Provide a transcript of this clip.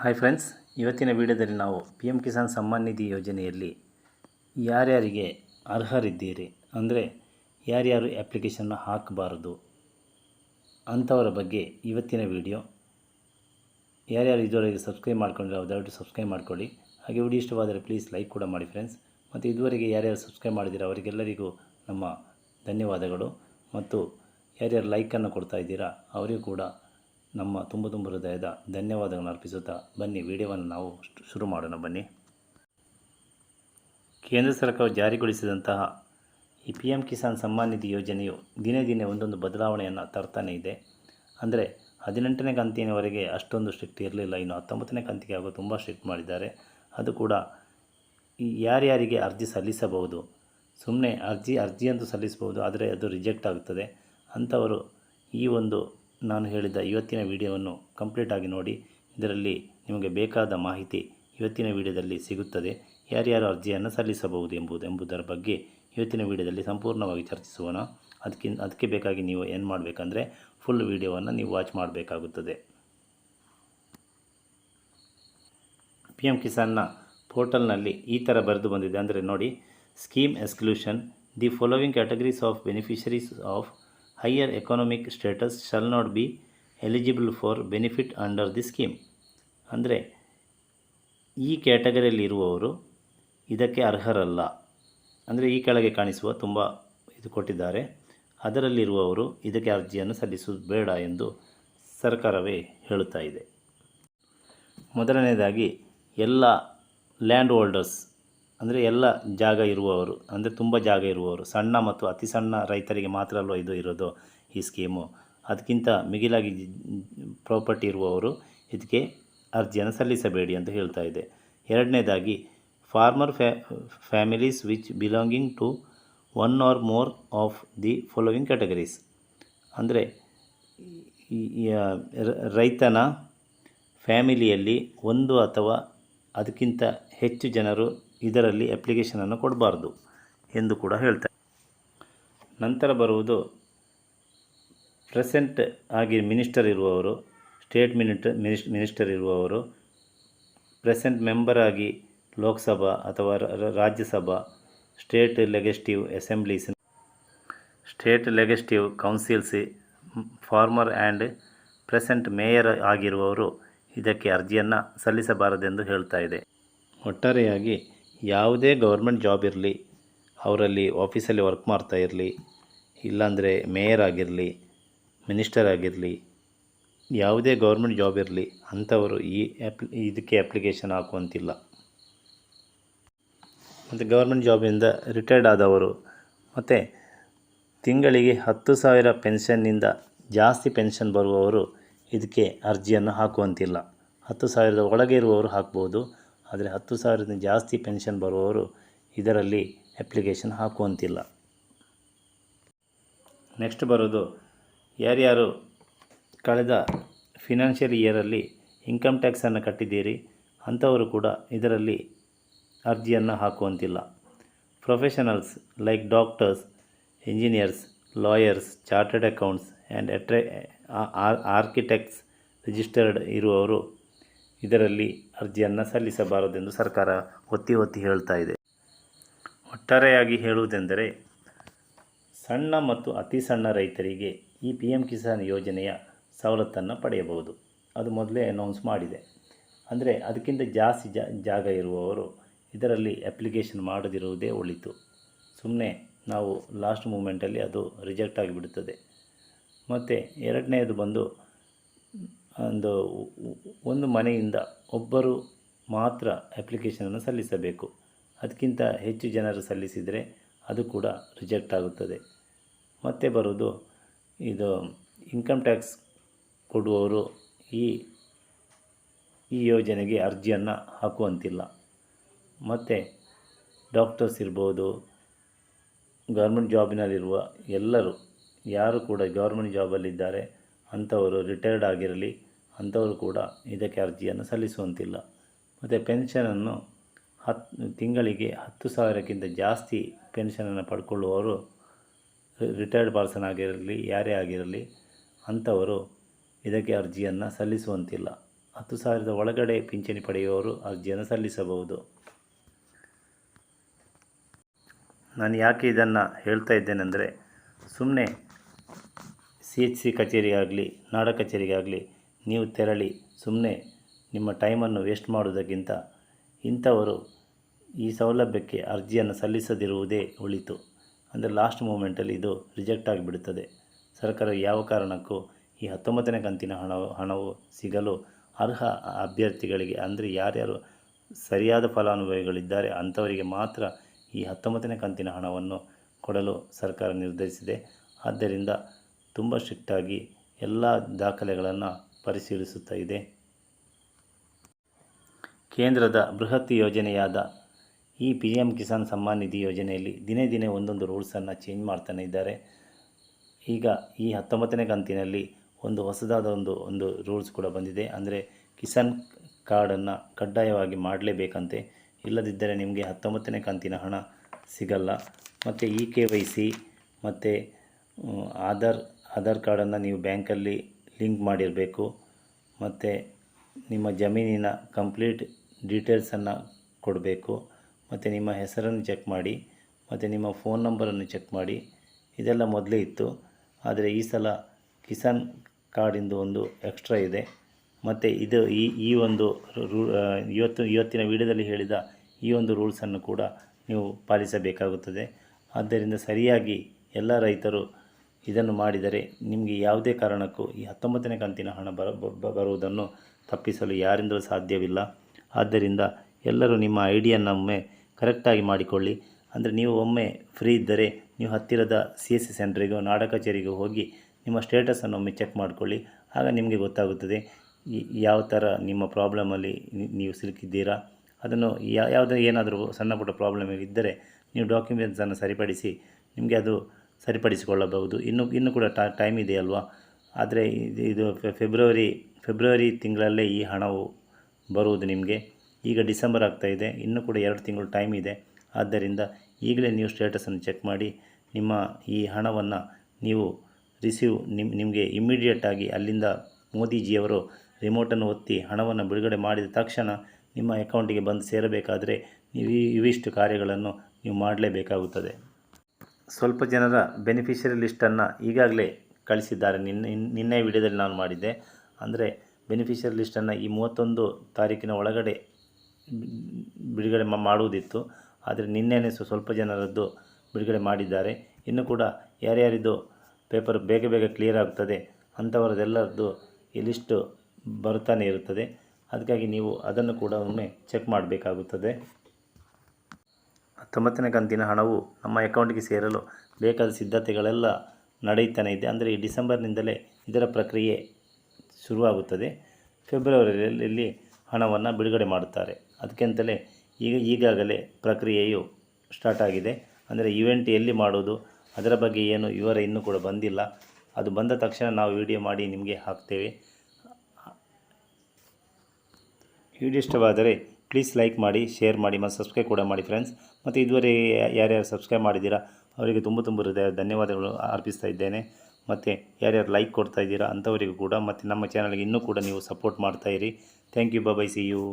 Hi friends, ಇವತ್ತಿನ ವಿಡಿಯೋದಲ್ಲಿ ನಾವು ಪಿ ಎಂ ಕಿಸಾನ್ ಸಮ್ಮಾನ್ ನಿಧಿ ಯೋಜನೆಯಲ್ಲಿ ಯಾರ್ಯಾರಿಗೆ ಅರ್ಹರಿದ್ದೀರಿ? ಅಂದರೆ ಯಾರ್ಯಾರು ಅಪ್ಲಿಕೇಶನ್ನ ಹಾಕಬಾರದು ಅಂಥವರ ಬಗ್ಗೆ ಇವತ್ತಿನ ವಿಡಿಯೋ. ಯಾರ್ಯಾರು ಇದುವರೆಗೆ ಸಬ್ಸ್ಕ್ರೈಬ್ ಮಾಡ್ಕೊಂಡಿರೋ ದಯವಿಟ್ಟು ಸಬ್ಸ್ಕ್ರೈಬ್ ಮಾಡ್ಕೊಳ್ಳಿ. ಹಾಗೆ ವಿಡಿಯೋ ಇಷ್ಟವಾದರೆ ಪ್ಲೀಸ್ ಲೈಕ್ ಕೂಡ ಮಾಡಿ ಫ್ರೆಂಡ್ಸ್ ಮತ್ತು ಇದುವರೆಗೆ ಯಾರ್ಯಾರು ಸಬ್ಸ್ಕ್ರೈಬ್ ಮಾಡಿದ್ದೀರೋ ಅವರಿಗೆಲ್ಲರಿಗೂ ನಮ್ಮ ಧನ್ಯವಾದಗಳು. ಮತ್ತು ಯಾರ್ಯಾರು ಲೈಕನ್ನು ಕೊಡ್ತಾ ಇದ್ದೀರಾ, ಅವರಿಗೂ ಕೂಡ ನಮ್ಮ ತುಂಬ ತುಂಬ ಹೃದಯದ ಧನ್ಯವಾದಗಳನ್ನು ಅರ್ಪಿಸುತ್ತಾ ಬನ್ನಿ, ವಿಡಿಯೋವನ್ನು ನಾವು ಶುರು ಮಾಡೋಣ ಬನ್ನಿ. ಕೇಂದ್ರ ಸರ್ಕಾರ ಜಾರಿಗೊಳಿಸಿದಂತಹ ಈ ಪಿ ಎಂ ಕಿಸಾನ್ ಸಮ್ಮಾನ್ ನಿಧಿ ಯೋಜನೆಯು ದಿನೇ ದಿನೇ ಒಂದೊಂದು ಬದಲಾವಣೆಯನ್ನು ತರ್ತಾನೆ ಇದೆ. ಅಂದರೆ ಹದಿನೆಂಟನೇ ಕಂತಿನವರೆಗೆ ಅಷ್ಟೊಂದು ಸ್ಟ್ರಿಕ್ಟ್ ಇರಲಿಲ್ಲ, ಇನ್ನು ಹತ್ತೊಂಬತ್ತನೇ ಕಂತಿಗೆ ಆಗೋ ತುಂಬ ಸ್ಟ್ರಿಕ್ಟ್ ಮಾಡಿದ್ದಾರೆ. ಅದು ಕೂಡ ಯಾರ್ಯಾರಿಗೆ ಅರ್ಜಿ ಸಲ್ಲಿಸಬಹುದು? ಸುಮ್ಮನೆ ಅರ್ಜಿ ಅರ್ಜಿ ಅಂತೂ ಸಲ್ಲಿಸಬಹುದು, ಆದರೆ ಅದು ರಿಜೆಕ್ಟ್ ಆಗುತ್ತದೆ ಅಂಥವರು ಈ ಒಂದು ನಾನು ಹೇಳಿದ ಇವತ್ತಿನ ವಿಡಿಯೋವನ್ನು ಕಂಪ್ಲೀಟಾಗಿ ನೋಡಿ, ಇದರಲ್ಲಿ ನಿಮಗೆ ಬೇಕಾದ ಮಾಹಿತಿ ಇವತ್ತಿನ ವಿಡಿಯೋದಲ್ಲಿ ಸಿಗುತ್ತದೆ. ಯಾರ್ಯಾರು ಅರ್ಜಿಯನ್ನು ಸಲ್ಲಿಸಬಹುದು ಎಂಬುದು, ಎಂಬುದರ ಬಗ್ಗೆ ಇವತ್ತಿನ ವಿಡಿಯೋದಲ್ಲಿ ಸಂಪೂರ್ಣವಾಗಿ ಚರ್ಚಿಸೋಣ. ಅದಕ್ಕಿಂತ ಅದಕ್ಕೆ ಬೇಕಾಗಿ ನೀವು ಏನು ಮಾಡಬೇಕಂದ್ರೆ ಫುಲ್ ವಿಡಿಯೋವನ್ನು ನೀವು ವಾಚ್ ಮಾಡಬೇಕಾಗುತ್ತದೆ. ಪಿ ಎಂ ಕಿಸಾನ್ನ ಪೋರ್ಟಲ್ನಲ್ಲಿ ಈ ಥರ ಬರೆದು ಬಂದಿದೆ. ಅಂದರೆ ನೋಡಿ scheme exclusion the following categories of beneficiaries of higher economic status shall not be eligible for benefit under the scheme ಅಂದರೆ, ಈ ಕ್ಯಾಟಗರಿಯಲ್ಲಿ ಇರುವವರು ಇದಕ್ಕೆ ಅರ್ಹರಲ್ಲ. ಅಂದರೆ, ಈ ಕೆಳಗೆ ಕಾಣಿಸುವ ತುಂಬ ಇದು ಕೊಟ್ಟಿದ್ದಾರೆ. ಅದರಲ್ಲಿರುವವರು ಇದಕ್ಕೆ ಅರ್ಜಿಯನ್ನು ಸಲ್ಲಿಸುವುದು ಬೇಡ ಎಂದು ಸರ್ಕಾರವೇ ಹೇಳುತ್ತಾ ಇದೆ. ಮೊದಲನೇದಾಗಿ, ಎಲ್ಲ ಲ್ಯಾಂಡ್ ಹೋಲ್ಡರ್ಸ್ ಅಂದರೆ ಎಲ್ಲ ಜಾಗ ಇರುವವರು, ಅಂದರೆ ತುಂಬ ಜಾಗ ಇರುವವರು, ಸಣ್ಣ ಮತ್ತು ಅತಿ ಸಣ್ಣ ರೈತರಿಗೆ ಮಾತ್ರ ಅಲ್ವ ಇದು ಇರೋದು ಈ ಸ್ಕೀಮು ಅದಕ್ಕಿಂತ ಮಿಗಿಲಾಗಿ ಪ್ರಾಪರ್ಟಿ ಇರುವವರು ಇದಕ್ಕೆ ಅರ್ಜಿಯನ್ನು ಸಲ್ಲಿಸಬೇಡಿ ಅಂತ ಹೇಳ್ತಾ ಇದೆ. ಎರಡನೇದಾಗಿ former ಫ್ಯಾ families which belonging to one or more of the following categories ಅಂದರೆ ರೈತನ ಫ್ಯಾಮಿಲಿಯಲ್ಲಿ ಒಂದು ಅಥವಾ ಅದಕ್ಕಿಂತ ಹೆಚ್ಚು ಜನರು ಇದರಲ್ಲಿ ಅಪ್ಲಿಕೇಶನನ್ನು ಕೊಡಬಾರ್ದು ಎಂದು ಕೂಡ ಹೇಳ್ತಾರೆ. ನಂತರ ಬರುವುದು ಪ್ರೆಸೆಂಟ್ ಆಗಿ ಮಿನಿಸ್ಟರ್ ಇರುವವರು ಸ್ಟೇಟ್ ಮಿನಿಟ್ ಮಿನಿಸ್ ಮಿನಿಸ್ಟರ್ ಇರುವವರು ಪ್ರೆಸೆಂಟ್ ಮೆಂಬರ್ ಆಗಿ ಲೋಕಸಭಾ ಅಥವಾ Rajya Sabha state legislative assemblies state legislative councils former and present mayor ಆಗಿರುವವರು ಇದಕ್ಕೆ ಅರ್ಜಿಯನ್ನು ಸಲ್ಲಿಸಬಾರದೆಂದು ಹೇಳ್ತಾ ಇದೆ. ಒಟ್ಟಾರೆಯಾಗಿ ಯಾವುದೇ ಗೌರ್ಮೆಂಟ್ ಜಾಬ್ ಇರಲಿ, ಅವರಲ್ಲಿ ಆಫೀಸಲ್ಲಿ ವರ್ಕ್ ಮಾಡ್ತಾ ಇರಲಿ, ಇಲ್ಲಾಂದರೆ ಮೇಯರ್ ಆಗಿರಲಿ, ಮಿನಿಸ್ಟರ್ ಆಗಿರಲಿ, ಯಾವುದೇ ಗೌರ್ಮೆಂಟ್ ಜಾಬ್ ಇರಲಿ, ಅಂಥವರು ಈ ಆ್ಯಪ್ ಇದಕ್ಕೆ ಅಪ್ಲಿಕೇಶನ್ ಹಾಕುವಂತಿಲ್ಲ. ಮತ್ತು ಗೌರ್ಮೆಂಟ್ ಜಾಬಿಂದ ರಿಟೈರ್ಡ್ ಆದವರು, ಮತ್ತು ತಿಂಗಳಿಗೆ ಹತ್ತು ಸಾವಿರ ಪೆನ್ಷನ್ನಿಂದ ಜಾಸ್ತಿ ಪೆನ್ಷನ್ ಬರುವವರು, ಇದಕ್ಕೆ ಅರ್ಜಿಯನ್ನು ಹಾಕುವಂತಿಲ್ಲ. ಹತ್ತು ಸಾವಿರದ ಒಳಗೆ ಇರುವವರು ಹಾಕ್ಬೋದು ಆದರೆ ಹತ್ತು ಸಾವಿರದಿಂದ ಜಾಸ್ತಿ ಪೆನ್ಷನ್ ಬರುವವರು ಇದರಲ್ಲಿ ಅಪ್ಲಿಕೇಶನ್ ಹಾಕುವಂತಿಲ್ಲ. ನೆಕ್ಸ್ಟ್ ಬರೋದು, ಯಾರ್ಯಾರು ಕಳೆದ ಫಿನಾನ್ಷಿಯಲ್ ಇಯರಲ್ಲಿ ಇನ್ಕಮ್ ಟ್ಯಾಕ್ಸನ್ನು ಕಟ್ಟಿದ್ದೀರಿ, ಅಂಥವರು ಕೂಡ ಇದರಲ್ಲಿ ಅರ್ಜಿಯನ್ನು ಹಾಕುವಂತಿಲ್ಲ. Professionals like doctors, engineers, lawyers, chartered accounts and ಅಟ್ರೆ architects registered ಇರುವವರು ಇದರಲ್ಲಿ ಅರ್ಜಿಯನ್ನು ಸಲ್ಲಿಸಬಾರದೆಂದು ಸರ್ಕಾರ ಒತ್ತಿ ಒತ್ತಿ ಹೇಳ್ತಾ ಇದೆ. ಒಟ್ಟಾರೆಯಾಗಿ ಹೇಳುವುದೆಂದರೆ, ಸಣ್ಣ ಮತ್ತು ಅತಿ ಸಣ್ಣ ರೈತರಿಗೆ ಈ ಪಿ ಎಂ ಕಿಸಾನ್ ಯೋಜನೆಯ ಸವಲತ್ತನ್ನು ಪಡೆಯಬಹುದು. ಅದು ಮೊದಲೇ ಅನೌನ್ಸ್ ಮಾಡಿದೆ. ಅಂದರೆ ಅದಕ್ಕಿಂತ ಜಾಸ್ತಿ ಜಾಗ ಇರುವವರು ಇದರಲ್ಲಿ ಅಪ್ಲಿಕೇಶನ್ ಮಾಡದಿರುವುದೇ ಒಳಿತು. ಸುಮ್ಮನೆ ನಾವು ಲಾಸ್ಟ್ ಮೂಮೆಂಟಲ್ಲಿ ಅದು ರಿಜೆಕ್ಟ್ ಆಗಿಬಿಡುತ್ತದೆ. ಮತ್ತು ಎರಡನೇದು ಬಂದು ಒಂದು ಒಂದು ಮನೆಯಿಂದ ಒಬ್ಬರು ಮಾತ್ರ ಅಪ್ಲಿಕೇಶನನ್ನು ಸಲ್ಲಿಸಬೇಕು. ಅದಕ್ಕಿಂತ ಹೆಚ್ಚು ಜನರು ಸಲ್ಲಿಸಿದರೆ ಅದು ಕೂಡ ರಿಜೆಕ್ಟ್ ಆಗುತ್ತದೆ. ಮತ್ತೆ ಬರೋದು ಇದು ಇನ್ಕಮ್ ಟ್ಯಾಕ್ಸ್ ಕೊಡುವವರು ಈ ಈ ಯೋಜನೆಗೆ ಅರ್ಜಿಯನ್ನು ಹಾಕುವಂತಿಲ್ಲ. ಮತ್ತು ಡಾಕ್ಟರ್ಸ್ ಇರ್ಬೋದು ಗೌರ್ಮೆಂಟ್ ಜಾಬಿನಲ್ಲಿರುವ ಎಲ್ಲರೂ, ಯಾರು ಕೂಡ ಗೌರ್ಮೆಂಟ್ ಜಾಬಲ್ಲಿದ್ದಾರೆ ಅಂಥವರು ರಿಟೈರ್ಡ್ ಆಗಿರಲಿ ಅಂಥವರು ಕೂಡ ಇದಕ್ಕೆ ಅರ್ಜಿಯನ್ನು ಸಲ್ಲಿಸುವಂತಿಲ್ಲ. ಮತ್ತು ಪೆನ್ಷನನ್ನು ಹತ್ತು ತಿಂಗಳಿಗೆ ಹತ್ತು ಸಾವಿರಕ್ಕಿಂತ ಜಾಸ್ತಿ ಪೆನ್ಷನನ್ನು ಪಡ್ಕೊಳ್ಳುವವರು ರಿಟೈರ್ಡ್ ಪರ್ಸನ್ ಆಗಿರಲಿ, ಯಾರೇ ಆಗಿರಲಿ, ಅಂಥವರು ಇದಕ್ಕೆ ಅರ್ಜಿಯನ್ನು ಸಲ್ಲಿಸುವಂತಿಲ್ಲ. ಹತ್ತು ಸಾವಿರದ ಒಳಗಡೆ ಪಿಂಚಣಿ ಪಡೆಯುವವರು ಅರ್ಜಿಯನ್ನು ಸಲ್ಲಿಸಬಹುದು. ನಾನು ಯಾಕೆ ಇದನ್ನು ಹೇಳ್ತಾ ಇದ್ದೇನೆಂದರೆ ಸುಮ್ಮನೆ ಸಿ ಎಚ್ ಸಿ ಕಚೇರಿಗಾಗಲಿ ನಾಡ ಕಚೇರಿಗಾಗಲಿ ನೀವು ತೆರಳಿ ಸುಮ್ಮನೆ ನಿಮ್ಮ ಟೈಮನ್ನು ವೇಸ್ಟ್ ಮಾಡುವುದಕ್ಕಿಂತ ಇಂಥವರು ಈ ಸೌಲಭ್ಯಕ್ಕೆ ಅರ್ಜಿಯನ್ನು ಸಲ್ಲಿಸದಿರುವುದೇ ಒಳಿತು. ಅಂದರೆ ಲಾಸ್ಟ್ ಮೂಮೆಂಟಲ್ಲಿ ಇದು ರಿಜೆಕ್ಟ್ ಆಗಿಬಿಡುತ್ತದೆ. ಸರ್ಕಾರ ಯಾವ ಕಾರಣಕ್ಕೂ ಈ ಹತ್ತೊಂಬತ್ತನೇ ಕಂತಿನ ಹಣವು ಹಣವು ಸಿಗಲು ಅರ್ಹ ಅಭ್ಯರ್ಥಿಗಳಿಗೆ, ಅಂದರೆ ಯಾರ್ಯಾರು ಸರಿಯಾದ ಫಲಾನುಭವಿಗಳಿದ್ದಾರೆ ಅಂಥವರಿಗೆ ಮಾತ್ರ ಈ ಹತ್ತೊಂಬತ್ತನೇ ಕಂತಿನ ಹಣವನ್ನು ಕೊಡಲು ಸರ್ಕಾರ ನಿರ್ಧರಿಸಿದೆ. ಆದ್ದರಿಂದ ತುಂಬ ಸ್ಟ್ರಿಕ್ಟಾಗಿ ಎಲ್ಲ ದಾಖಲೆಗಳನ್ನು ಪರಿಶೀಲಿಸುತ್ತಾ ಇದೆ. ಕೇಂದ್ರದ ಬೃಹತ್ ಯೋಜನೆಯಾದ ಈ ಪಿ ಎಂ ಕಿಸಾನ್ ಸಮ್ಮಾನ್ ನಿಧಿ ಯೋಜನೆಯಲ್ಲಿ ದಿನೇ ದಿನೇ ಒಂದೊಂದು ರೂಲ್ಸನ್ನು ಚೇಂಜ್ ಮಾಡ್ತಾನೆ ಇದ್ದಾರೆ. ಈಗ ಈ ಹತ್ತೊಂಬತ್ತನೇ ಕಂತಿನಲ್ಲಿ ಒಂದು ಹೊಸದಾದ ಒಂದು ಒಂದು ರೂಲ್ಸ್ ಕೂಡ ಬಂದಿದೆ. ಅಂದರೆ ಕಿಸಾನ್ ಕಾರ್ಡನ್ನು ಕಡ್ಡಾಯವಾಗಿ ಮಾಡಲೇಬೇಕಂತೆ. ಇಲ್ಲದಿದ್ದರೆ ನಿಮಗೆ ಹತ್ತೊಂಬತ್ತನೇ ಕಂತಿನ ಹಣ ಸಿಗಲ್ಲ. ಮತ್ತು ಇ ಕೆ ವೈ ಸಿ, ಮತ್ತು ಆಧಾರ್ ಆಧಾರ್ ಕಾರ್ಡನ್ನು ನೀವು ಬ್ಯಾಂಕಲ್ಲಿ ಲಿಂಕ್ ಮಾಡಿರಬೇಕು. ಮತ್ತು ನಿಮ್ಮ ಜಮೀನಿನ ಕಂಪ್ಲೀಟ್ ಡೀಟೇಲ್ಸನ್ನು ಕೊಡಬೇಕು. ಮತ್ತು ನಿಮ್ಮ ಹೆಸರನ್ನು ಚೆಕ್ ಮಾಡಿ, ಮತ್ತು ನಿಮ್ಮ ಫೋನ್ ನಂಬರನ್ನು ಚೆಕ್ ಮಾಡಿ. ಇದೆಲ್ಲ ಮೊದಲೇ ಇತ್ತು. ಆದರೆ ಈ ಸಲ ಕಿಸಾನ್ ಕಾರ್ಡಿಂದು ಒಂದು ಎಕ್ಸ್ಟ್ರಾ ಇದೆ. ಮತ್ತು ಇದು ಈ ಒಂದು ರೂ ಇವತ್ತು, ಇವತ್ತಿನ ವಿಡಿಯೋದಲ್ಲಿ ಹೇಳಿದ ಈ ಒಂದು ರೂಲ್ಸನ್ನು ಕೂಡ ನೀವು ಪಾಲಿಸಬೇಕಾಗುತ್ತದೆ. ಆದ್ದರಿಂದ ಸರಿಯಾಗಿ ಎಲ್ಲ ರೈತರು ಇದನ್ನು ಮಾಡಿದರೆ ನಿಮಗೆ ಯಾವುದೇ ಕಾರಣಕ್ಕೂ ಈ ಹತ್ತೊಂಬತ್ತನೇ ಕಂತಿನ ಹಣ ಬರ ಬರುವುದನ್ನು ತಪ್ಪಿಸಲು ಯಾರಿಂದಲೂ ಸಾಧ್ಯವಿಲ್ಲ. ಆದ್ದರಿಂದ ಎಲ್ಲರೂ ನಿಮ್ಮ ಐ ಡಿಯನ್ನೊಮ್ಮೆ ಕರೆಕ್ಟಾಗಿ ಮಾಡಿಕೊಳ್ಳಿ. ಅಂದರೆ ನೀವು ಒಮ್ಮೆ ಫ್ರೀ ಇದ್ದರೆ ನೀವು ಹತ್ತಿರದ ಸಿ ಎಸ್ ಸಿ ಸೆಂಟ್ರಿಗೋ, ನಾಡ ಕಚೇರಿಗೋ ಹೋಗಿ ನಿಮ್ಮ ಸ್ಟೇಟಸನ್ನು ಒಮ್ಮೆ ಚೆಕ್ ಮಾಡಿಕೊಳ್ಳಿ. ಆಗ ನಿಮಗೆ ಗೊತ್ತಾಗುತ್ತದೆ ಯಾವ ಥರ ನಿಮ್ಮ ಪ್ರಾಬ್ಲಮಲ್ಲಿ ನೀವು ಸಿಲುಕಿದ್ದೀರಾ. ಅದನ್ನು ಯಾವುದೇ ಏನಾದರೂ ಸಣ್ಣ ಪುಟ್ಟ ಪ್ರಾಬ್ಲಮ್ ಇದ್ದರೆ ನೀವು ಡಾಕ್ಯುಮೆಂಟ್ಸನ್ನು ಸರಿಪಡಿಸಿ ನಿಮಗೆ ಅದು ಸರಿಪಡಿಸಿಕೊಳ್ಳಬಹುದು. ಇನ್ನು ಇನ್ನು ಕೂಡ ಟೈಮ್ ಇದೆಯಲ್ವಾ? ಆದರೆ ಇದು ಇದು ಫೆಬ್ರವರಿ ಫೆಬ್ರವರಿ ತಿಂಗಳಲ್ಲೇ ಈ ಹಣವು ಬರುವುದು ನಿಮಗೆ. ಈಗ ಡಿಸೆಂಬರ್ ಆಗ್ತಾ ಇದೆ. ಇನ್ನೂ ಕೂಡ ಎರಡು ತಿಂಗಳು ಟೈಮ್ ಇದೆ. ಆದ್ದರಿಂದ ಈಗಲೇ ನೀವು ಸ್ಟೇಟಸನ್ನು ಚೆಕ್ ಮಾಡಿ, ನಿಮ್ಮ ಈ ಹಣವನ್ನು ನೀವು ರಿಸೀವ್ ನಿಮ್, ನಿಮಗೆ ಇಮ್ಮಿಡಿಯೇಟಾಗಿ ಅಲ್ಲಿಂದ ಮೋದಿಜಿಯವರು ರಿಮೋಟನ್ನು ಒತ್ತಿ ಹಣವನ್ನು ಬಿಡುಗಡೆ ಮಾಡಿದ ತಕ್ಷಣ ನಿಮ್ಮ ಅಕೌಂಟಿಗೆ ಬಂದು ಸೇರಬೇಕಾದರೆ ನೀವು ಇವಿಷ್ಟು ಕಾರ್ಯಗಳನ್ನು ನೀವು ಮಾಡಲೇಬೇಕಾಗುತ್ತದೆ. ಸ್ವಲ್ಪ ಜನರ ಬೆನಿಫಿಷರಿ ಲಿಸ್ಟನ್ನು ಈಗಾಗಲೇ ಕಳಿಸಿದ್ದಾರೆ. ನಿನ್ನೆ ನಿನ್ನೆ ವಿಡಿಯೋದಲ್ಲಿ ನಾನು ಮಾಡಿದ್ದೆ. ಅಂದರೆ ಬೆನಿಫಿಷರಿ ಲಿಸ್ಟನ್ನು ಈ ಮೂವತ್ತೊಂದು ತಾರೀಕಿನ ಒಳಗಡೆ ಬಿಡುಗಡೆ ಮಾಡುವುದಿತ್ತು. ಆದರೆ ನಿನ್ನೆನೇ ಸ್ವ- ಸ್ವಲ್ಪ ಜನರದ್ದು ಬಿಡುಗಡೆ ಮಾಡಿದ್ದಾರೆ. ಇನ್ನು ಕೂಡ ಯಾರ್ಯಾರಿದು ಪೇಪರ್ ಬೇಗ ಬೇಗ ಕ್ಲಿಯರ್ ಆಗ್ತದೆ ಅಂಥವರದೆಲ್ಲರದ್ದು ಈ ಲಿಸ್ಟು ಬರ್ತಾನೆ ಇರುತ್ತದೆ. ಅದಕ್ಕಾಗಿ ನೀವು ಅದನ್ನು ಕೂಡ ಒಮ್ಮೆ ಚೆಕ್ ಮಾಡಬೇಕಾಗುತ್ತದೆ. ಹತ್ತೊಂಬತ್ತನೇ ಕಂತಿನ ಹಣವು ನಮ್ಮ ಅಕೌಂಟ್ಗೆ ಸೇರಲು ಬೇಕಾದ ಸಿದ್ಧತೆಗಳೆಲ್ಲ ನಡೆಯುತ್ತಾನೆ ಇದೆ. ಅಂದರೆ ಈ ಡಿಸೆಂಬರ್ನಿಂದಲೇ ಇದರ ಪ್ರಕ್ರಿಯೆ ಶುರುವಾಗುತ್ತದೆ. ಫೆಬ್ರವರಿಯಲ್ಲಿ ಹಣವನ್ನು ಬಿಡುಗಡೆ ಮಾಡುತ್ತಾರೆ. ಅದಕ್ಕಿಂತಲೇ ಈಗ ಈಗಾಗಲೇ ಪ್ರಕ್ರಿಯೆಯು ಸ್ಟಾರ್ಟ್ ಆಗಿದೆ. ಅಂದರೆ ಇವೆಂಟ್ ಎಲ್ಲಿ ಮಾಡೋದು ಅದರ ಬಗ್ಗೆ ಏನು ವಿವರ ಇನ್ನೂ ಕೂಡ ಬಂದಿಲ್ಲ. ಅದು ಬಂದ ತಕ್ಷಣ ನಾವು ವಿಡಿಯೋ ಮಾಡಿ ನಿಮಗೆ ಹಾಕ್ತೇವೆ. ವಿಡಿಯೋ ಇಷ್ಟವಾದರೆ ಪ್ಲೀಸ್ ಲೈಕ್ ಮಾಡಿ, ಶೇರ್ ಮಾಡಿ, ಮತ್ತು ಸಬ್ಸ್ಕ್ರೈಬ್ ಕೂಡ ಮಾಡಿ ಫ್ರೆಂಡ್ಸ್. ಮತ್ತು ಇದುವರೆಗೆ ಯಾರ್ಯಾರು ಸಬ್ಸ್ಕ್ರೈಬ್ ಮಾಡಿದ್ದೀರಾ, ಅವರಿಗೆ ತುಂಬ ತುಂಬ ಹೃದಯ ಧನ್ಯವಾದಗಳು ಅರ್ಪಿಸ್ತಾ ಇದ್ದೇನೆ. ಮತ್ತು ಯಾರ್ಯಾರು ಲೈಕ್ ಕೊಡ್ತಾ ಇದ್ದೀರಾ ಅಂಥವರಿಗೂ ಕೂಡ, ಮತ್ತು ನಮ್ಮ ಚಾನಲ್ಗೆ ಇನ್ನೂ ಕೂಡ ನೀವು support ಮಾಡ್ತಾಯಿರಿ thank you bye, see you.